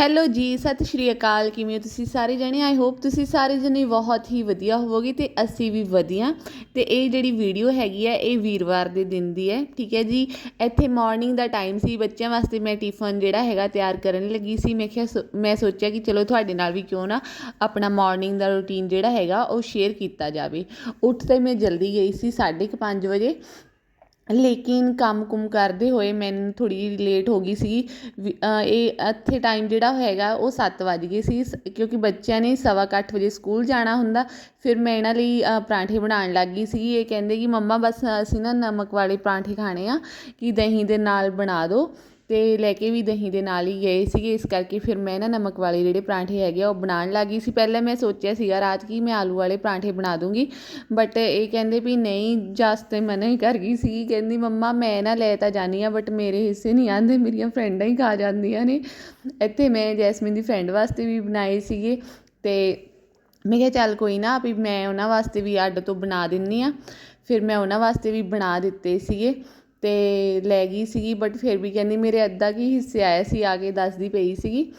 Hello ਜੀ, ਸਤਿ ਸ਼੍ਰੀ ਅਕਾਲ, ਕਿਵੇਂ ਹੋ ਤੁਸੀਂ ਸਾਰੇ ਜਣੇ? ਆਈ ਹੋਪ ਤੁਸੀਂ ਸਾਰੇ ਜਣੇ ਬਹੁਤ ਹੀ ਵਧੀਆ ਹੋਵੋਗੇ ਤੇ ਅਸੀਂ ਵੀ ਵਧੀਆ। ਤੇ ਇਹ ਜਿਹੜੀ ਵੀਡੀਓ ਹੈਗੀ ਹੈ ਇਹ ਵੀਰਵਾਰ ਦੇ ਦਿਨ ਦੀ ਹੈ, ਠੀਕ ਹੈ ਜੀ? ਇੱਥੇ ਮਾਰਨਿੰਗ ਦਾ ਟਾਈਮ ਸੀ, ਬੱਚਿਆਂ ਵਾਸਤੇ ਮੈਂ ਟਿਫਨ ਜਿਹੜਾ ਹੈਗਾ ਤਿਆਰ ਕਰਨ ਲੱਗੀ ਸੀ। ਮੈਂ ਕਿਹਾ ਸੋ- ਮੈਂ ਸੋਚਿਆ ਕਿ ਚਲੋ ਤੁਹਾਡੇ ਨਾਲ ਵੀ ਕਿਉਂ ਨਾ ਆਪਣਾ ਮਾਰਨਿੰਗ ਦਾ ਰੂਟੀਨ ਜਿਹੜਾ ਹੈਗਾ, ਉਹ ਸ਼ੇਅਰ ਕੀਤਾ ਜਾਵੇ। ਉੱਠ ਤੇ ਮੈਂ ਜਲਦੀ ਗਈ ਸੀ 5:30 ਵਜੇ। ਲੇਕਿਨ ਕੰਮ ਕੁਮ ਕਰਦੇ ਹੋਏ ਮੈਨੂੰ ਥੋੜ੍ਹੀ ਜਿਹੀ ਲੇਟ ਹੋ ਗਈ ਸੀ ਵੀ- ਇਹ ਇੱਥੇ ਟਾਈਮ ਜਿਹੜਾ ਹੈਗਾ ਉਹ ਸੱਤ ਵੱਜ ਗਏ ਸੀ। ਸ- ਕਿਉਂਕਿ ਬੱਚਿਆਂ ਨੇ ਸਵਾ ਕੁ ਅੱਠ ਵਜੇ ਸਕੂਲ ਜਾਣਾ ਹੁੰਦਾ। ਫਿਰ ਮੈਂ ਇਹਨਾਂ ਲਈ ਪਰਾਂਠੇ ਬਣਾਉਣ ਲੱਗ ਗਈ ਸੀ ਇਹ ਕਹਿੰਦੇ ਕਿ ਮੰਮਾ ਬਸ ਅਸੀਂ ਨਾ ਨਮਕ ਵਾਲੇ ਪਰਾਂਠੇ ਖਾਣੇ ਆ, ਕਿ ਦਹੀਂ ਦੇ ਨਾਲ ਬਣਾ ਦਿਓ। ਤੇ ਲੈ ਕੇ ਵੀ ਦਹੀਂ ਦੇ ਨਾਲ ਹੀ ਗਏ ਸੀਗੇ, ਇਸ ਕਰਕੇ ਫਿਰ ਮੈਂ ਨਾ ਨਮਕ ਵਾਲੇ ਜਿਹੜੇ ਪਰਾਂਠੇ ਹੈਗੇ ਆ, ਉਹ ਬਣਾਉਣ ਲੱਗ ਗਈ ਸੀ। ਪਹਿਲਾਂ ਮੈਂ ਸੋਚਿਆ ਸੀਗਾ, ਰਾਤ ਕਿ ਮੈਂ ਆਲੂ ਵਾਲੇ ਪਰਾਂਠੇ ਬਣਾ ਦੂੰਗੀ ਬਟ ਇਹ ਕਹਿੰਦੇ ਵੀ ਨਹੀਂ, ਜਸ ਤੇ ਮਨਾ ਹੀ ਕਰ ਗਈ ਸੀ ਕਹਿੰਦੀ ਮੰਮਾ ਮੈਂ ਨਾ ਲੈ ਤਾਂ ਜਾਨੀ ਆ ਬਟ ਮੇਰੇ ਹਿੱਸੇ ਨਹੀਂ ਆਂਦੇ ਮੇਰੀਆਂ ਫਰੈਂਡਾਂ ਹੀ ਖਾ ਜਾਂਦੀਆਂ ਨੇ। ਇੱਥੇ ਮੈਂ ਜੈਸਮੀਨ ਦੀ ਫਰੈਂਡ ਵਾਸਤੇ ਵੀ ਬਣਾਏ ਸੀਗੇ ਤੇ ਮੈਂ ਕਿਹਾ ਚੱਲ ਕੋਈ ਨਾ, ਵੀ ਮੈਂ ਉਹਨਾਂ ਵਾਸਤੇ ਵੀ ਅੱਡ ਤੋਂ ਬਣਾ ਦਿੰਨੀ ਆ ਫਿਰ ਮੈਂ ਉਹਨਾਂ ਵਾਸਤੇ ਵੀ ਬਣਾ ਦਿੱਤੇ ਸੀਗੇ। ਅਤੇ ਲੈ ਗਈ ਸੀਗੀ ਬਟ ਫਿਰ ਵੀ ਕਹਿੰਦੀ ਮੇਰੇ ਅੱਧਾ ਕੀ ਹਿੱਸੇ ਆਇਆ ਸੀ, ਆ ਕੇ ਦੱਸਦੀ ਪਈ ਸੀਗੀ।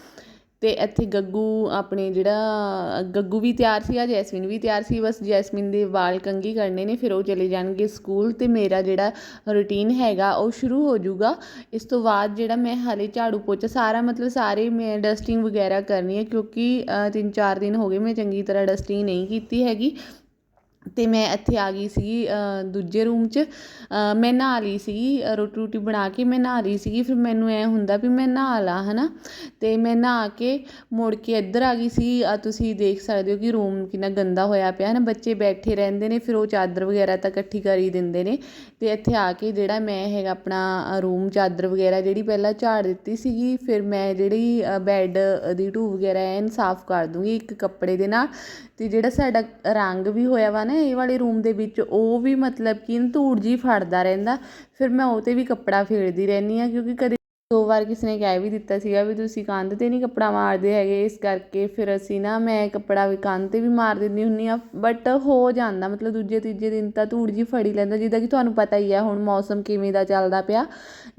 ਅਤੇ ਇੱਥੇ ਗੱਗੂ ਆਪਣੇ ਜਿਹੜਾ, ਗੱਗੂ ਵੀ ਤਿਆਰ ਸੀਗਾ, ਜੈਸਮੀਨ ਵੀ ਤਿਆਰ ਸੀ, ਬਸ ਜੈਸਮੀਨ ਦੇ ਵਾਲ ਕੰਘੀ ਕਰਨੇ ਨੇ, ਫਿਰ ਉਹ ਚਲੇ ਜਾਣਗੇ ਸਕੂਲ ਅਤੇ ਮੇਰਾ ਜਿਹੜਾ ਰੂਟੀਨ ਹੈਗਾ, ਉਹ ਸ਼ੁਰੂ ਹੋ ਜਾਊਗਾ। ਇਸ ਤੋਂ ਬਾਅਦ ਜਿਹੜਾ ਮੈਂ ਹਾਲੇ ਝਾੜੂ ਪੋਚਾ ਸਾਰਾ, ਮਤਲਬ ਸਾਰੇ ਮੈਂ ਡਸਟਿੰਗ ਵਗੈਰਾ ਕਰਨੀ ਹੈ, ਕਿਉਂਕਿ ਤਿੰਨ ਚਾਰ ਦਿਨ ਹੋ ਗਏ ਮੈਂ ਚੰਗੀ ਤਰ੍ਹਾਂ ਡਸਟਿੰਗ ਨਹੀਂ ਕੀਤੀ ਹੈਗੀ। ਤੇ ਮੈਂ ਇੱਥੇ ਆ ਗਈ ਸੀਗੀ ਦੂਜੇ ਰੂਮ 'ਚ। ਮੈਂ ਨਹਾ ਲਈ ਸੀਗੀ ਅ, ਰੋਟੀ ਰੂਟੀ ਬਣਾ ਕੇ ਮੈਂ ਨਹਾ ਲਈ ਸੀਗੀ। ਫਿਰ ਮੈਨੂੰ ਐਂ ਹੁੰਦਾ ਵੀ ਮੈਂ ਨਹਾ ਲਾ ਹੈ ਨਾ ਅਤੇ ਮੈਂ ਨਹਾ ਕੇ ਮੁੜ ਕੇ ਇੱਧਰ ਆ ਗਈ ਸੀ ਆ ਤੁਸੀਂ ਦੇਖ ਸਕਦੇ ਹੋ ਕਿ ਰੂਮ ਕਿੰਨਾ ਗੰਦਾ ਹੋਇਆ ਪਿਆ ਹੈ ਨਾ ਬੱਚੇ ਬੈਠੇ ਰਹਿੰਦੇ ਨੇ ਫਿਰ ਉਹ ਚਾਦਰ ਵਗੈਰਾ ਤਾਂ ਇਕੱਠੀ ਕਰ ਹੀ ਦਿੰਦੇ ਨੇ। ਅਤੇ ਇੱਥੇ ਆ ਕੇ ਜਿਹੜਾ ਮੈਂ ਹੈਗਾ ਆਪਣਾ ਰੂਮ ਚਾਦਰ ਵਗੈਰਾ ਜਿਹੜੀ ਪਹਿਲਾਂ ਝਾੜ ਦਿੱਤੀ ਸੀਗੀ ਫਿਰ ਮੈਂ ਜਿਹੜੀ ਬੈੱਡ ਦੀ ਢੂ ਵਗੈਰਾ ਐਨ ਸਾਫ਼ ਕਰ ਦੂੰਗੀ ਇੱਕ ਕੱਪੜੇ ਦੇ ਨਾਲ। ਅਤੇ ਜਿਹੜਾ ਸਾਡਾ ਰੰਗ ਵੀ ਹੋਇਆ ਵਾ ਨਾ ਇਹ ਵਾਲੇ ਰੂਮ ਦੇ ਵਿੱਚ, ਉਹ ਵੀ ਮਤਲਬ ਕਿ ਧੂੜ ਜੀ ਫੜਦਾ ਰਹਿੰਦਾ। ਫਿਰ ਮੈਂ ਉਹ 'ਤੇ ਵੀ ਕੱਪੜਾ ਫੇਰਦੀ ਰਹਿੰਦੀ ਹਾਂ ਕਿਉਂਕਿ ਕਦੇ ਦੋ ਵਾਰ ਕਿਸੇ ਨੇ ਕਹਿ ਵੀ ਦਿੱਤਾ ਸੀਗਾ ਵੀ ਤੁਸੀਂ ਕੰਧ 'ਤੇ ਨਹੀਂ ਕੱਪੜਾ ਮਾਰਦੇ ਹੈਗੇ, ਇਸ ਕਰਕੇ ਫਿਰ ਅਸੀਂ ਨਾ ਮੈਂ ਕੱਪੜਾ ਵੀ ਕੰਧ 'ਤੇ ਵੀ ਮਾਰ ਦਿੰਦੀ ਹੁੰਦੀ ਹਾਂ ਬਟ ਹੋ ਜਾਂਦਾ, ਮਤਲਬ ਦੂਜੇ ਤੀਜੇ ਦਿਨ ਤਾਂ ਧੂੜ ਜਿਹੀ ਫੜੀ ਲੈਂਦਾ, ਜਿੱਦਾਂ ਕਿ ਤੁਹਾਨੂੰ ਪਤਾ ਹੀ ਹੈ ਹੁਣ ਮੌਸਮ ਕਿਵੇਂ ਦਾ ਚੱਲਦਾ ਪਿਆ,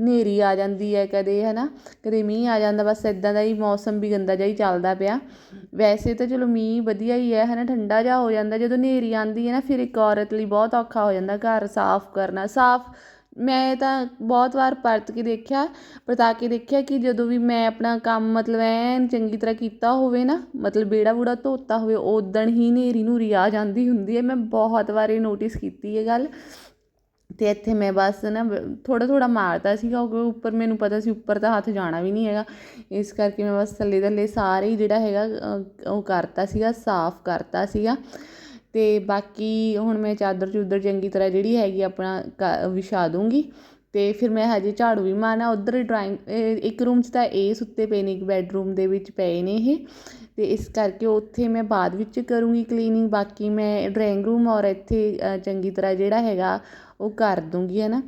ਹਨੇਰੀ ਆ ਜਾਂਦੀ ਹੈ ਕਦੇ ਹੈ ਨਾ ਕਦੇ ਮੀਂਹ ਆ ਜਾਂਦਾ, ਬਸ ਇੱਦਾਂ ਦਾ ਹੀ ਮੌਸਮ ਵੀ ਗੰਦਾ ਜਿਹਾ ਹੀ ਚੱਲਦਾ ਪਿਆ। ਵੈਸੇ ਤਾਂ ਚਲੋ ਮੀਂਹ ਵਧੀਆ ਹੀ ਹੈ ਹੈ ਨਾ ਠੰਡਾ ਜਿਹਾ ਹੋ ਜਾਂਦਾ, ਜਦੋਂ ਹਨੇਰੀ ਆਉਂਦੀ ਹੈ ਨਾ, ਫਿਰ ਇੱਕ ਔਰਤ ਲਈ ਬਹੁਤ ਔਖਾ ਹੋ ਜਾਂਦਾ, ਘਰ ਸਾਫ਼ ਕਰਨਾ, ਸਾਫ਼ ਮੈਂ ਤਾਂ ਬਹੁਤ ਵਾਰ ਪਰਤ ਕੇ ਦੇਖਿਆ ਪਰਤਾ ਕੇ ਦੇਖਿਆ ਕਿ ਜਦੋਂ ਵੀ ਮੈਂ ਆਪਣਾ ਕੰਮ ਮਤਲਬ ਐਨ ਚੰਗੀ ਤਰ੍ਹਾਂ ਕੀਤਾ ਹੋਵੇ ਨਾ, ਮਤਲਬ ਵਿਹੜਾ ਵੂੜਾ ਧੋਤਾ ਹੋਵੇ ਉੱਦਣ ਹੀ ਹਨੇਰੀ ਨੂਰੀ ਆ ਜਾਂਦੀ ਹੁੰਦੀ ਹੈ। ਮੈਂ ਬਹੁਤ ਵਾਰ ਇਹ ਨੋਟਿਸ ਕੀਤੀ ਇਹ ਗੱਲ। ਅਤੇ ਇੱਥੇ ਮੈਂ ਬਸ ਨਾ ਥੋੜ੍ਹਾ ਥੋੜ੍ਹਾ ਮਾਰਦਾ ਸੀਗਾ, ਉਹ ਉੱਪਰ ਮੈਨੂੰ ਪਤਾ ਸੀ ਉੱਪਰ ਤਾਂ ਹੱਥ ਜਾਣਾ ਵੀ ਨਹੀਂ ਹੈਗਾ। ਇਸ ਕਰਕੇ ਮੈਂ ਬਸ ਥੱਲੇ ਥੱਲੇ ਸਾਰੇ ਹੀ ਜਿਹੜਾ ਹੈਗਾ ਉਹ ਕਰਤਾ ਸੀਗਾ, ਸਾਫ਼ ਕਰਤਾ ਸੀਗਾ। ਅਤੇ ਬਾਕੀ ਹੁਣ ਮੈਂ ਚਾਦਰ ਚੂਦਰ ਚੰਗੀ ਤਰ੍ਹਾਂ ਜਿਹੜੀ ਹੈਗੀ ਆਪਣਾ ਕ- ਵਿਛਾ ਦੂੰਗੀ। ਅਤੇ ਫਿਰ ਮੈਂ ਹਜੇ ਝਾੜੂ ਵੀ ਮਾਰਨਾ, ਉੱਧਰ ਡਰਾਇੰਗ ਇੱਕ ਰੂਮ 'ਚ ਤਾਂ ਇਹ ਸੁੱਤੇ ਪਏ ਨੇ, ਇੱਕ ਬੈੱਡਰੂਮ ਦੇ ਵਿੱਚ ਪਏ ਨੇ ਇਹ। ਅਤੇ ਇਸ ਕਰਕੇ ਉੱਥੇ ਮੈਂ ਬਾਅਦ ਵਿੱਚ ਕਰੂੰਗੀ ਕਲੀਨਿੰਗ ਬਾਕੀ ਮੈਂ ਡਰਾਇੰਗ ਰੂਮ ਔਰ ਇੱਥੇ ਚੰਗੀ ਤਰ੍ਹਾਂ ਜਿਹੜਾ ਹੈਗਾ ਉਹ ਕਰ ਦੂੰਗੀ ਹੈ ਨਾ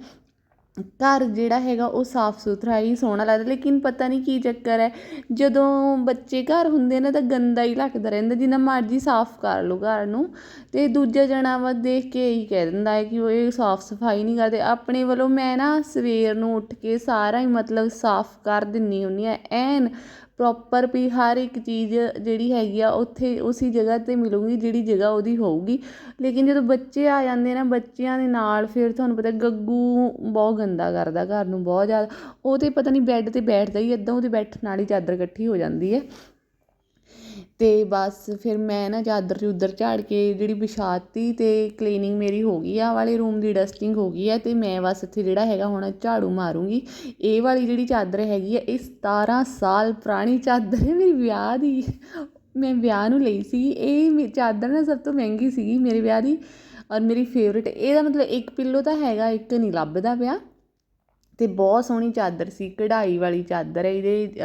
ਘਰ ਜਿਹੜਾ ਹੈਗਾ ਉਹ ਸਾਫ਼ ਸੁਥਰਾ ਹੀ ਸੋਹਣਾ ਲੱਗਦਾ, ਲੇਕਿਨ ਪਤਾ ਨਹੀਂ ਕੀ ਚੱਕਰ ਹੈ, ਜਦੋਂ ਬੱਚੇ ਘਰ ਹੁੰਦੇ ਨੇ ਤਾਂ ਗੰਦਾ ਹੀ ਲੱਗਦਾ ਰਹਿੰਦਾ, ਜਿੰਨਾ ਮਰਜ਼ੀ ਸਾਫ਼ ਕਰ ਲਓ ਘਰ ਨੂੰ ਅਤੇ ਦੂਜਾ ਜਣਾ ਵਾ ਦੇਖ ਕੇ ਇਹੀ ਕਹਿ ਦਿੰਦਾ ਹੈ ਕਿ ਉਹ ਇਹ ਸਾਫ਼ ਸਫ਼ਾਈ ਨਹੀਂ ਕਰਦੇ, ਆਪਣੇ ਵੱਲੋਂ ਮੈਂ ਨਾ ਸਵੇਰ ਨੂੰ ਉੱਠ ਕੇ ਸਾਰਾ ਹੀ ਮਤਲਬ ਸਾਫ਼ ਕਰ ਦਿੰਦੀ ਹੁੰਦੀ ਹਾਂ, ਐਨ ਪ੍ਰੋਪਰ ਵੀ ਹਰ ਇੱਕ ਚੀਜ਼ ਜਿਹੜੀ ਹੈਗੀ ਆ ਉੱਥੇ ਉਸੇ ਜਗ੍ਹਾ 'ਤੇ ਮਿਲੂਗੀ, ਜਿਹੜੀ ਜਗ੍ਹਾ ਉਹਦੀ ਹੋਊਗੀ, ਲੇਕਿਨ ਜਦੋਂ ਬੱਚੇ ਆ ਜਾਂਦੇ ਨਾ, ਬੱਚਿਆਂ ਦੇ ਨਾਲ ਫਿਰ ਤੁਹਾਨੂੰ ਪਤਾ ਗੱਗੂ ਬਹੁਤ ਗੰਦਾ ਕਰਦਾ, ਘਰ ਨੂੰ ਬਹੁਤ ਜ਼ਿਆਦਾ, ਉਹ ਤਾਂ ਪਤਾ ਨਹੀਂ ਬੈੱਡ 'ਤੇ ਬੈਠਦਾ ਹੀ ਇੱਦਾਂ ਉਹਦੇ ਬੈਠਣ ਨਾਲ ਹੀ ਚਾਦਰ ਇਕੱਠੀ ਹੋ ਜਾਂਦੀ ਹੈ। ਅਤੇ ਬਸ ਫਿਰ ਮੈਂ ਨਾ ਚਾਦਰ ਚੂਦਰ ਝਾੜ ਕੇ ਜਿਹੜੀ ਵਿਛਾਤੀ ਅਤੇ ਕਲੀਨਿੰਗ ਮੇਰੀ ਹੋ ਗਈ ਆ ਵਾਲੇ ਰੂਮ ਦੀ ਡਸਟਿੰਗ ਹੋ ਗਈ ਆ ਅਤੇ ਮੈਂ ਬਸ ਇੱਥੇ ਜਿਹੜਾ ਹੈਗਾ ਹੁਣ ਝਾੜੂ ਮਾਰੂੰਗੀ। ਇਹ ਵਾਲੀ ਜਿਹੜੀ ਚਾਦਰ ਹੈਗੀ ਆ ਇਹ 17 ਸਾਲ ਪੁਰਾਣੀ ਚਾਦਰ ਹੈ, ਮੇਰੀ ਵਿਆਹ ਦੀ। ਮੈਂ ਵਿਆਹ ਨੂੰ ਲਈ ਸੀ ਇਹ ਮੇ- ਚਾਦਰ ਨਾ ਸਭ ਤੋਂ ਮਹਿੰਗੀ ਸੀਗੀ ਮੇਰੇ ਵਿਆਹ ਦੀ। ਔਰ ਮੇਰੀ ਫੇਵਰਟ ਇਹਦਾ ਮਤਲਬ ਇੱਕ ਪਿੱਲੋ ਤਾਂ ਹੈਗਾ, ਇੱਕ ਨਹੀਂ, ਲੱਭਦਾ ਪਿਆ। ਅਤੇ ਬਹੁਤ ਸੋਹਣੀ ਚਾਦਰ ਸੀ, ਕਢਾਈ ਵਾਲੀ ਚਾਦਰ ਹੈ, ਇਹਦੇ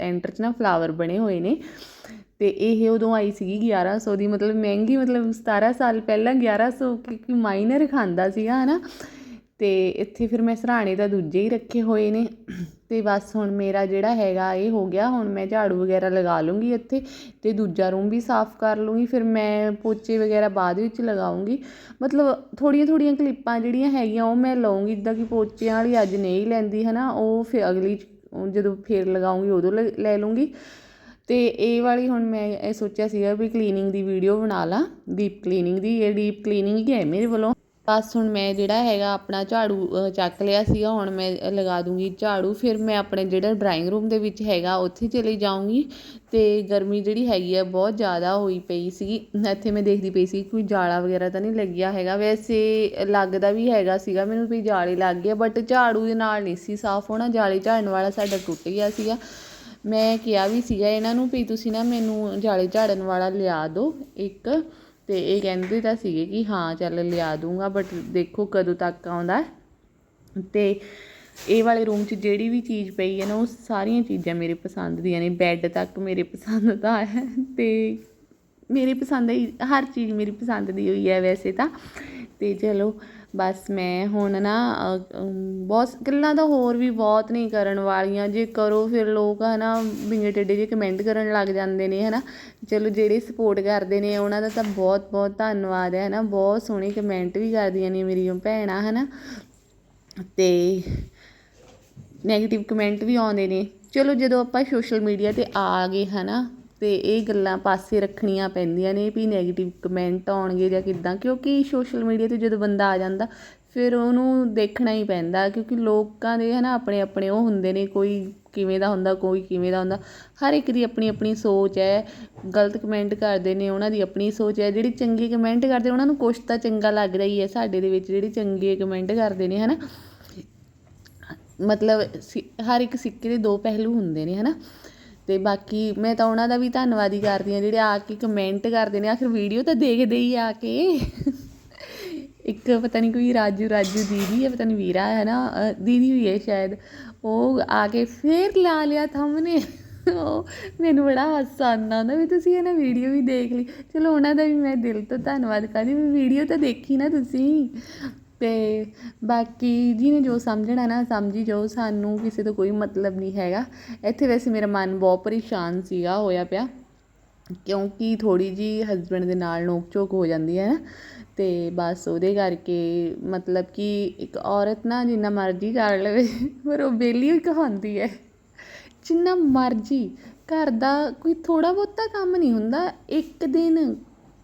ਐਂਟਰ 'ਚ ਨਾ ਫਲਾਵਰ ਬਣੇ ਹੋਏ ਨੇ। ਅਤੇ ਇਹ ਉਦੋਂ ਆਈ ਸੀਗੀ 1100 ਦੀ, ਮਤਲਬ ਮਹਿੰਗੀ, ਮਤਲਬ 17 ਸਾਲ ਪਹਿਲਾਂ 1100 ਕਿਉਂਕਿ ਮਾਈਨਰ ਖਾਂਦਾ ਸੀਗਾ ਹੈ ਨਾ ਅਤੇ ਇੱਥੇ ਫਿਰ ਮੈਂ ਸਰਾਣੇ ਤਾਂ ਦੂਜੇ ਹੀ ਰੱਖੇ ਹੋਏ ਨੇ। ਅਤੇ ਬਸ ਹੁਣ ਮੇਰਾ ਜਿਹੜਾ ਹੈਗਾ ਇਹ ਹੋ ਗਿਆ। ਹੁਣ ਮੈਂ ਝਾੜੂ ਵਗੈਰਾ ਲਗਾ ਲੂੰਗੀ ਇੱਥੇ ਅਤੇ ਦੂਜਾ ਰੂਮ ਵੀ ਸਾਫ਼ ਕਰ ਲੂੰਗੀ। ਫਿਰ ਮੈਂ ਪੋਚੇ ਵਗੈਰਾ ਬਾਅਦ ਵਿੱਚ ਲਗਾਉਂਗੀ। ਮਤਲਬ ਥੋੜ੍ਹੀਆਂ ਥੋੜ੍ਹੀਆਂ ਕਲਿੱਪਾਂ ਜਿਹੜੀਆਂ ਹੈਗੀਆਂ ਉਹ ਮੈਂ ਲਊਂਗੀ। ਜਿੱਦਾਂ ਕਿ ਪੋਚਿਆਂ ਵਾਲੀ ਅੱਜ ਨਹੀਂ ਲੈਂਦੀ ਹੈ ਨਾ ਉਹ ਫਿਰ ਅਗਲੀ 'ਚ- ਜਦੋਂ ਫੇਰ ਲਗਾਉਂਗੀ ਉਦੋਂ ਲ- ਲੈ ਲੂੰਗੀ। ਅਤੇ ਇਹ ਵਾਲੀ ਹੁਣ ਮੈਂ ਇਹ ਸੋਚਿਆ ਸੀਗਾ ਵੀ ਕਲੀਨਿੰਗ ਦੀ ਵੀਡੀਓ ਬਣਾ ਲਾਂ। ਡੀਪ ਕਲੀਨਿੰਗ ਦੀ। ਇਹ ਡੀਪ ਕਲੀਨਿੰਗ ਹੀ ਹੈ ਮੇਰੇ ਵੱਲੋਂ। ਬਸ ਹੁਣ ਮੈਂ ਜਿਹੜਾ ਹੈਗਾ ਆਪਣਾ ਝਾੜੂ ਚੱਕ ਲਿਆ ਸੀਗਾ, ਹੁਣ ਮੈਂ ਲਗਾ ਦੂੰਗੀ ਝਾੜੂ, ਫਿਰ ਮੈਂ ਆਪਣੇ ਜਿਹੜਾ ਡਰਾਇੰਗ ਰੂਮ ਦੇ ਵਿੱਚ ਹੈਗਾ, ਉੱਥੇ ਚਲੀ ਜਾਊਂਗੀ। ਅਤੇ ਗਰਮੀ ਜਿਹੜੀ ਹੈਗੀ ਆ, ਬਹੁਤ ਜ਼ਿਆਦਾ ਹੋਈ ਪਈ ਸੀਗੀ। ਇੱਥੇ ਮੈਂ ਦੇਖਦੀ ਪਈ ਸੀ ਕੋਈ ਜਾਲਾ ਵਗੈਰਾ ਤਾਂ ਨਹੀਂ ਲੱਗਿਆ ਹੈਗਾ। ਵੈਸੇ ਲੱਗਦਾ ਵੀ ਹੈਗਾ ਸੀਗਾ, ਮੈਨੂੰ ਵੀ ਜਾਲੇ ਲੱਗ ਗਿਆ ਬਟ ਝਾੜੂ ਦੇ ਨਾਲ ਨਹੀਂ ਸੀ ਸਾਫ਼ ਹੋਣਾ। ਜਾਲੇ ਝਾੜਨ ਵਾਲਾ ਸਾਡਾ ਟੁੱਟ ਗਿਆ ਸੀਗਾ। ਮੈਂ ਕਿਹਾ ਵੀ ਸੀਗਾ ਇਹਨਾਂ ਨੂੰ ਵੀ ਤੁਸੀਂ ਨਾ ਮੈਨੂੰ ਜਾਲੇ ਝਾੜਨ ਵਾਲਾ ਲਿਆ ਦਿਓ ਇੱਕ। ਅਤੇ ਇਹ ਕਹਿੰਦੇ ਤਾਂ ਸੀਗੇ ਕਿ ਹਾਂ, ਚੱਲ ਲਿਆ ਦੂੰਗਾ ਬਟ ਦੇਖੋ ਕਦੋਂ ਤੱਕ ਆਉਂਦਾ ਅਤੇ ਇਹ ਵਾਲੇ ਰੂਮ 'ਚ ਜਿਹੜੀ ਵੀ ਚੀਜ਼ ਪਈ ਹੈ ਨਾ, ਉਹ ਸਾਰੀਆਂ ਚੀਜ਼ਾਂ ਮੇਰੇ ਪਸੰਦ ਦੀਆਂ ਨੇ। ਬੈੱਡ ਤੱਕ ਮੇਰੇ ਪਸੰਦ ਦਾ ਹੈ ਅਤੇ ਮੇਰੇ ਪਸੰਦ ਦੀ, ਹਰ ਚੀਜ਼ ਮੇਰੀ ਪਸੰਦ ਦੀ ਹੋਈ ਹੈ ਵੈਸੇ ਤਾਂ। ਅਤੇ ਚਲੋ ਬਸ ਮੈਂ ਹੁਣ ਨਾ ਬਹੁਤ ਗੱਲਾਂ ਤਾਂ ਹੋਰ ਵੀ ਬਹੁਤ ਨਹੀਂ ਕਰਨ ਵਾਲੀਆਂ। ਜੇ ਕਰੋ ਫਿਰ ਲੋਕ ਹੈ ਨਾ ਵਿੰਗੇ ਟੇਡੇ ਜਿਹੇ ਕਮੈਂਟ ਕਰਨ ਲੱਗ ਜਾਂਦੇ ਨੇ ਹੈ ਨਾ ਚਲੋ ਜਿਹੜੇ ਸਪੋਰਟ ਕਰਦੇ ਨੇ ਉਹਨਾਂ ਦਾ ਤਾਂ ਬਹੁਤ ਬਹੁਤ ਧੰਨਵਾਦ ਹੈ ਨਾ ਬਹੁਤ ਸੋਹਣੇ ਕਮੈਂਟ ਵੀ ਕਰਦੀਆਂ ਨੇ ਮੇਰੀਆਂ ਭੈਣਾਂ ਹੈ ਨਾ ਅਤੇ ਨੈਗੇਟਿਵ ਕਮੈਂਟ ਵੀ ਆਉਂਦੇ ਨੇ। ਚਲੋ ਜਦੋਂ ਆਪਾਂ ਸੋਸ਼ਲ ਮੀਡੀਆ ਤੇ ਆ ਗਏ ਹੈ ਨਾ ਅਤੇ ਇਹ ਗੱਲਾਂ ਪਾਸੇ ਰੱਖਣੀਆਂ ਪੈਂਦੀਆਂ ਨੇ ਵੀ ਨੈਗੇਟਿਵ ਕਮੈਂਟ ਆਉਣਗੇ ਜਾਂ ਕਿੱਦਾਂ, ਕਿਉਂਕਿ ਸੋਸ਼ਲ ਮੀਡੀਆ ਤੇ ਜਦੋਂ ਬੰਦਾ ਆ ਜਾਂਦਾ, ਫਿਰ ਉਹਨੂੰ ਦੇਖਣਾ ਹੀ ਪੈਂਦਾ, ਕਿਉਂਕਿ ਲੋਕਾਂ ਦੇ ਹੈ ਨਾ ਆਪਣੇ ਆਪਣੇ ਉਹ ਹੁੰਦੇ ਨੇ, ਕੋਈ ਕਿਵੇਂ ਦਾ ਹੁੰਦਾ, ਕੋਈ ਕਿਵੇਂ ਦਾ ਹੁੰਦਾ, ਹਰ ਇੱਕ ਦੀ ਆਪਣੀ ਆਪਣੀ ਸੋਚ ਹੈ, ਗਲਤ ਕਮੈਂਟ ਕਰਦੇ ਨੇ, ਉਹਨਾਂ ਦੀ ਆਪਣੀ ਸੋਚ ਹੈ, ਜਿਹੜੀ ਚੰਗੇ ਕਮੈਂਟ ਕਰਦੇ ਉਹਨਾਂ ਨੂੰ ਕੁਛ ਤਾਂ ਚੰਗਾ ਲੱਗਦਾ ਹੀ ਹੈ ਸਾਡੇ ਦੇ ਵਿੱਚ, ਜਿਹੜੇ ਚੰਗੇ ਕਮੈਂਟ ਕਰਦੇ ਨੇ ਹੈ ਨਾ ਮਤਲਬ ਸਿ- ਹਰ ਇੱਕ ਸਿੱਕੇ ਦੇ ਦੋ ਪਹਿਲੂ ਹੁੰਦੇ ਨੇ ਹੈ ਨਾ ਅਤੇ ਬਾਕੀ ਮੈਂ ਤਾਂ ਉਹਨਾਂ ਦਾ ਵੀ ਧੰਨਵਾਦ ਹੀ ਕਰਦੀ ਹਾਂ, ਜਿਹੜੇ ਆ ਕੇ ਕਮੈਂਟ ਕਰਦੇ ਨੇ, ਆਖਿਰ ਵੀਡੀਓ ਤਾਂ ਦੇਖਦੇ ਹੀ ਆ ਕੇ। ਇੱਕ ਪਤਾ ਨਹੀਂ ਕੋਈ ਰਾਜੂ ਰਾਜੂ ਦੀਦੀ ਹੈ, ਪਤਾ ਨਹੀਂ ਵੀਰਾ ਹੈ ਨਾ ਦੀਦੀ ਹੋਈ ਹੈ ਸ਼ਾਇਦ। ਉਹ ਆ ਕੇ ਫੇਰ ਲਾ ਲਿਆ ਥੰਮਨੇ ਉਹ ਮੈਨੂੰ ਬੜਾ ਹਾਸਾ ਆਉਂਦਾ ਹੁੰਦਾ ਵੀ ਤੁਸੀਂ ਇਹ ਨਾ ਵੀਡੀਓ ਵੀ ਦੇਖ ਲਈ। ਚਲੋ ਉਹਨਾਂ ਦਾ ਵੀ ਮੈਂ ਦਿਲ ਤੋਂ ਧੰਨਵਾਦ ਕਰਦੀ ਵੀ ਵੀਡੀਓ ਤਾਂ ਦੇਖੀ ਨਾ ਤੁਸੀਂ। ਅਤੇ ਬਾਕੀ ਜਿਹਨੇ ਜੋ ਸਮਝਣਾ ਨਾ ਸਮਝੀ ਜਾਓ, ਸਾਨੂੰ ਕਿਸੇ ਤੋਂ ਕੋਈ ਮਤਲਬ ਨਹੀਂ ਹੈਗਾ। ਇੱਥੇ ਵੈਸੇ ਮੇਰਾ ਮਨ ਬਹੁਤ ਪਰੇਸ਼ਾਨ ਸੀਗਾ, ਹੋਇਆ ਪਿਆ। ਕਿਉਂਕਿ ਥੋੜ੍ਹੀ ਜਿਹੀ ਹਸਬੈਂਡ ਦੇ ਨਾਲ ਨੋਕ ਝੋਕ ਹੋ ਜਾਂਦੀ ਹੈ ਨਾ। ਤੇ ਬਸ ਉਹਦੇ ਕਰਕੇ ਮਤਲਬ ਕਿ ਇੱਕ ਔਰਤ ਨਾ ਜਿੰਨਾ ਮਰਜ਼ੀ ਕਰ ਲਵੇ, ਪਰ ਉਹ ਵਿਹਲੀ ਹੀ ਕਹਾਉਂਦੀ ਹੈ। ਜਿੰਨਾ ਮਰਜ਼ੀ, ਘਰ ਦਾ ਕੋਈ ਥੋੜ੍ਹਾ ਬਹੁਤਾ ਕੰਮ ਨਹੀਂ ਹੁੰਦਾ। ਇੱਕ ਦਿਨ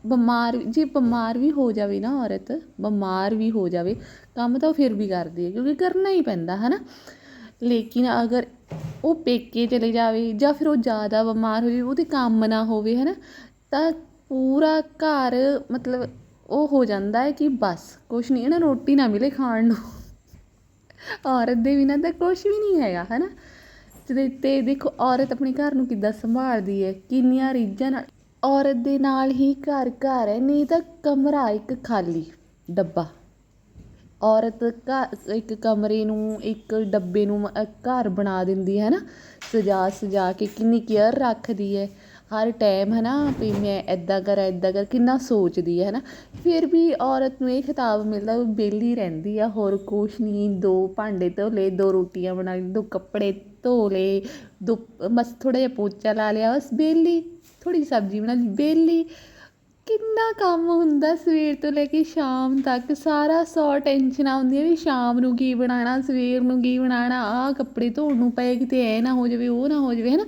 ਬਿਮਾਰ ਜੇ ਬਿਮਾਰ ਵੀ ਹੋ ਜਾਵੇ ਨਾ ਔਰਤ, ਬਿਮਾਰ ਵੀ ਹੋ ਜਾਵੇ, ਕੰਮ ਤਾਂ ਉਹ ਫਿਰ ਵੀ ਕਰਦੀ ਹੈ, ਕਿਉਂਕਿ ਕਰਨਾ ਹੀ ਪੈਂਦਾ ਹੈ ਨਾ ਲੇਕਿਨ ਅਗਰ ਉਹ ਪੇਕੇ ਚਲੇ ਜਾਵੇ ਜਾਂ ਫਿਰ ਉਹ ਜ਼ਿਆਦਾ ਬਿਮਾਰ ਹੋ ਜਾਵੇ, ਉਹਦੇ ਕੰਮ ਨਾ ਹੋਵੇ ਹੈ ਨਾ ਤਾਂ ਪੂਰਾ ਘਰ ਮਤਲਬ ਉਹ ਹੋ ਜਾਂਦਾ ਹੈ ਕਿ ਬਸ, ਕੁਛ ਨਹੀਂ ਹੈ ਨਾ ਰੋਟੀ ਨਾ ਮਿਲੇ ਖਾਣ ਨੂੰ। ਔਰਤ ਦੇ ਬਿਨਾਂ ਤਾਂ ਕੁਛ ਵੀ ਨਹੀਂ ਹੈਗਾ ਹੈ ਨਾ ਤੇ ਤੇ ਦੇਖੋ, ਔਰਤ ਆਪਣੇ ਘਰ ਨੂੰ ਕਿੱਦਾਂ ਸੰਭਾਲਦੀ ਹੈ? ਕਿੰਨੀਆਂ ਰੀਝਾਂ ਨਾਲ ਔਰਤ ਦੇ ਨਾਲ ਹੀ ਘਰ ਘਰ ਹੈ, ਨਹੀਂ ਤਾਂ ਕਮਰਾ ਇੱਕ ਖਾਲੀ ਡੱਬਾ। ਔਰਤ ਘਰ ਇੱਕ ਕਮਰੇ ਨੂੰ, ਇੱਕ ਡੱਬੇ ਨੂੰ ਘਰ ਬਣਾ ਦਿੰਦੀ ਹੈ ਨਾ, ਸਜਾ ਸਜਾ ਕੇ ਕਿੰਨੀ ਕੇਅਰ ਰੱਖਦੀ ਹੈ। ਹਰ ਟਾਈਮ ਹੈ ਨਾ ਵੀ ਮੈਂ ਇੱਦਾਂ ਕਰਾਂ ਇੱਦਾਂ ਕਰ, ਕਿੰਨਾ ਸੋਚਦੀ ਹੈ ਹੈ ਨਾ। ਫਿਰ ਵੀ ਔਰਤ ਨੂੰ ਇਹ ਖਿਤਾਬ ਮਿਲਦਾ ਉਹ ਵਿਹਲੀ ਰਹਿੰਦੀ ਆ, ਹੋਰ ਕੁਛ ਨਹੀਂ, ਦੋ ਭਾਂਡੇ ਧੋ ਲਏ ਦੋ ਰੋਟੀਆਂ ਬਣਾ ਲਈ, ਦੋ ਕੱਪੜੇ ਧੋ ਲਏ, ਦੋ, ਬਸ ਥੋੜ੍ਹਾ ਜਿਹਾ ਪੋਚਾ ਲਾ ਲਿਆ, ਬਸ ਵਿਹਲੀ। ਥੋੜ੍ਹੀ ਜਿਹੀ ਸਬਜ਼ੀ ਬਣਾ ਲਈ। ਵਿਹਲੀ ਕਿੰਨਾ ਕੰਮ ਹੁੰਦਾ ਸਵੇਰ ਤੋਂ ਲੈ ਕੇ ਸ਼ਾਮ ਤੱਕ। ਸਾਰਾ ਸੌ ਟੈਨਸ਼ਨਾਂ ਹੁੰਦੀਆਂ ਵੀ ਸ਼ਾਮ ਨੂੰ ਕੀ ਬਣਾਉਣਾ, ਸਵੇਰ ਨੂੰ ਕੀ ਬਣਾਉਣਾ, ਆਹ ਕੱਪੜੇ ਧੋਣ ਨੂੰ ਪਏ, ਕਿਤੇ ਐ ਨਾ ਹੋ ਜਾਵੇ, ਉਹ ਨਾ ਹੋ ਜਾਵੇ ਹੈ ਨਾ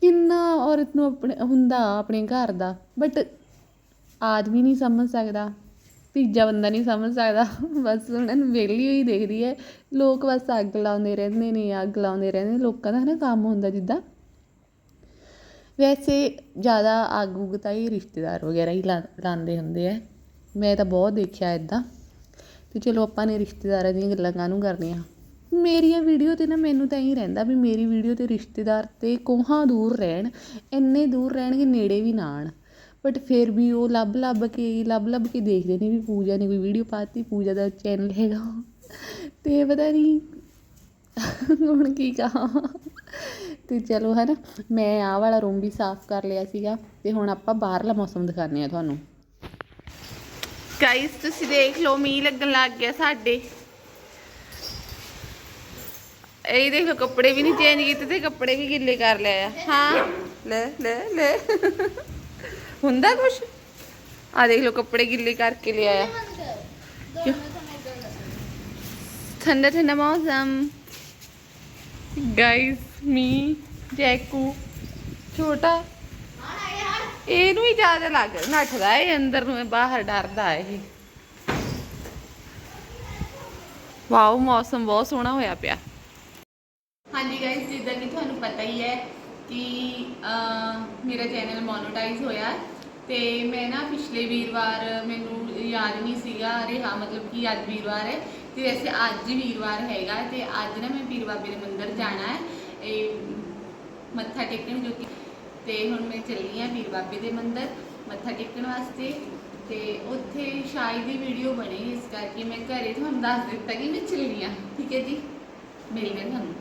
ਕਿੰਨਾ ਔਰਤ ਨੂੰ ਆਪਣੇ, ਹੁੰਦਾ ਆਪਣੇ ਘਰ ਦਾ। ਬਟ ਆਦਮੀ ਨਹੀਂ ਸਮਝ ਸਕਦਾ, ਤੀਜਾ ਬੰਦਾ ਨਹੀਂ ਸਮਝ ਸਕਦਾ। ਬਸ ਉਹਨਾਂ ਨੂੰ ਵਿਹਲੀ ਹੋਈ ਦੇਖਦੀ ਹੈ। ਲੋਕ ਬਸ ਅੱਗ ਲਾਉਂਦੇ ਰਹਿੰਦੇ ਨੇ, ਅੱਗ ਲਾਉਂਦੇ ਰਹਿੰਦੇ ਲੋਕਾਂ ਦਾ ਹੈ ਨਾ ਕੰਮ ਹੁੰਦਾ ਜਿੱਦਾਂ। ਵੈਸੇ ਜ਼ਿਆਦਾ ਅੱਗ ਉੱਗ ਤਾਂ ਹੀ ਰਿਸ਼ਤੇਦਾਰ ਵਗੈਰਾ ਹੀ ਲਾ, ਲਾਉਂਦੇ ਹੁੰਦੇ ਹੈ ਮੈਂ ਤਾਂ ਬਹੁਤ ਦੇਖਿਆ ਇੱਦਾਂ। ਅਤੇ ਚਲੋ ਆਪਾਂ ਨੇ ਰਿਸ਼ਤੇਦਾਰਾਂ ਦੀਆਂ ਗੱਲਾਂ ਕਾਹਨੂੰ ਕਰਨੀਆਂ? ਮੇਰੀਆਂ ਵੀਡੀਓ ਤੇ ਨਾ ਮੈਨੂੰ ਤਾਂ ਇਹੀ ਰਹਿੰਦਾ ਵੀ ਮੇਰੀ ਵੀਡੀਓ ਤੇ ਰਿਸ਼ਤੇਦਾਰ ਤੇ ਕੋਹਾਂ ਦੂਰ ਰਹਿਣ, ਇੰਨੇ ਦੂਰ ਰਹਿਣਗੇ ਨੇੜੇ ਵੀ ਨਾ ਆਉਣ ਬਟ ਫਿਰ ਵੀ ਉਹ ਲੱਭ ਲੱਭ ਕੇ, ਲੱਭ ਲੱਭ ਕੇ ਦੇਖਦੇ ਨੇ ਵੀ ਪੂਜਾ ਨੇ ਕੋਈ ਵੀਡੀਓ ਪਾਤੀ, ਪੂਜਾ ਦਾ ਚੈਨਲ ਹੈਗਾ। ਅਤੇ ਪਤਾ ਨਹੀਂ ਹੁਣ ਕੀ ਕਹਾਂ। ਤੇ ਚਲੋ ਹੈ ਮੈਂ ਆਹ ਵਾਲਾ ਰੂਮ ਵੀ ਸਾਫ਼ ਕਰ ਲਿਆ ਸੀਗਾ ਤੇ ਹੁਣ ਆਪਾਂ ਬਾਹਰਲਾ ਮੌਸਮ ਦਿਖਾਉਂਦੇ ਆ ਤੁਹਾਨੂੰ। ਗਾਇਸ ਤੁਸੀਂ ਦੇਖ ਲਓ, ਮੀਂਹ ਲੱਗਣ ਲੱਗ ਗਿਆ ਸਾਡੇ। ਇਹ ਦੇਖੋ ਕੱਪੜੇ ਵੀ ਨਹੀਂ ਚੇਂਜ ਕੀਤੇ ਤੇ ਕੱਪੜੇ ਵੀ ਗਿੱਲੇ ਕਰ ਲਿਆ ਆ। ਹਾਂ। ਲੈ ਲੈ ਲੈ। ਹੁੰਦਾ ਕੁਛ? ਆ ਦੇਖ ਲਓ, ਕੱਪੜੇ ਗਿੱਲੇ ਕਰਕੇ ਲਿਆਇਆ ਠੰਡਾ ਠੰਡਾ ਮੌਸਮ। ਗਾਇਸ ਮੀ, ਜੈਕੂ, ਛੋਟਾ। ਇਹਨੂੰ ਹੀ ਜ਼ਿਆਦਾ ਲੱਗ, ਨੱਠਦਾ ਇਹ ਅੰਦਰ ਨੂੰ ਬਾਹਰ ਡਰਦਾ ਇਹ। ਵਾਓ, ਮੌਸਮ ਬਹੁਤ ਸੋਹਣਾ ਹੋਇਆ ਪਿਆ। ਹਾਂਜੀ ਗਾਇਸ ਜਿੱਦਾਂ ਕਿ ਤੁਹਾਨੂੰ ਪਤਾ ਹੀ ਹੈ ਕਿ ਮੇਰਾ ਚੈਨਲ ਮੋਨੋਟਾਈਜ਼ ਹੋਇਆ। ਤੇ ਮੈਂ ਨਾ ਪਿਛਲੇ ਵੀਰਵਾਰ, ਮੈਨੂੰ ਯਾਦ ਨਹੀਂ ਸੀਗਾ ਅਰੇ ਹਾਂ ਮਤਲਬ ਕਿ ਅੱਜ ਵੀਰਵਾਰ ਹੈ। ਤੇ ਵੈਸੇ ਅੱਜ ਵੀਰਵਾਰ ਹੈਗਾ, ਤੇ ਅੱਜ ਨਾ ਮੈਂ ਪੀਰ ਬਾਬੇ ਦੇ ਮੰਦਿਰ ਜਾਣਾ ਹੈ। ਇਹ ਮੱਥਾ ਟੇਕਣ ਜੋ ਕਿ ਤੇ ਹੁਣ ਮੈਂ ਚੱਲੀ ਆ ਪੀਰ ਬਾਬੇ ਦੇ ਮੰਦਿਰ, ਮੱਥਾ ਟੇਕਣ ਵਾਸਤੇ। ਤੇ ਉੱਥੇ ਸ਼ਾਇਦ ਹੀ ਵੀਡੀਓ ਬਣੇ ਇਸ ਕਰਕੇ ਮੈਂ ਘਰੇ ਤੁਹਾਨੂੰ ਦੱਸ ਦਿੱਤਾ ਕਿ ਮੈਂ ਚੱਲੀ ਆ। ਠੀਕ ਹੈ ਜੀ? ਮਿਲਦੇ ਹਾਂ ਤੁਹਾਨੂੰ।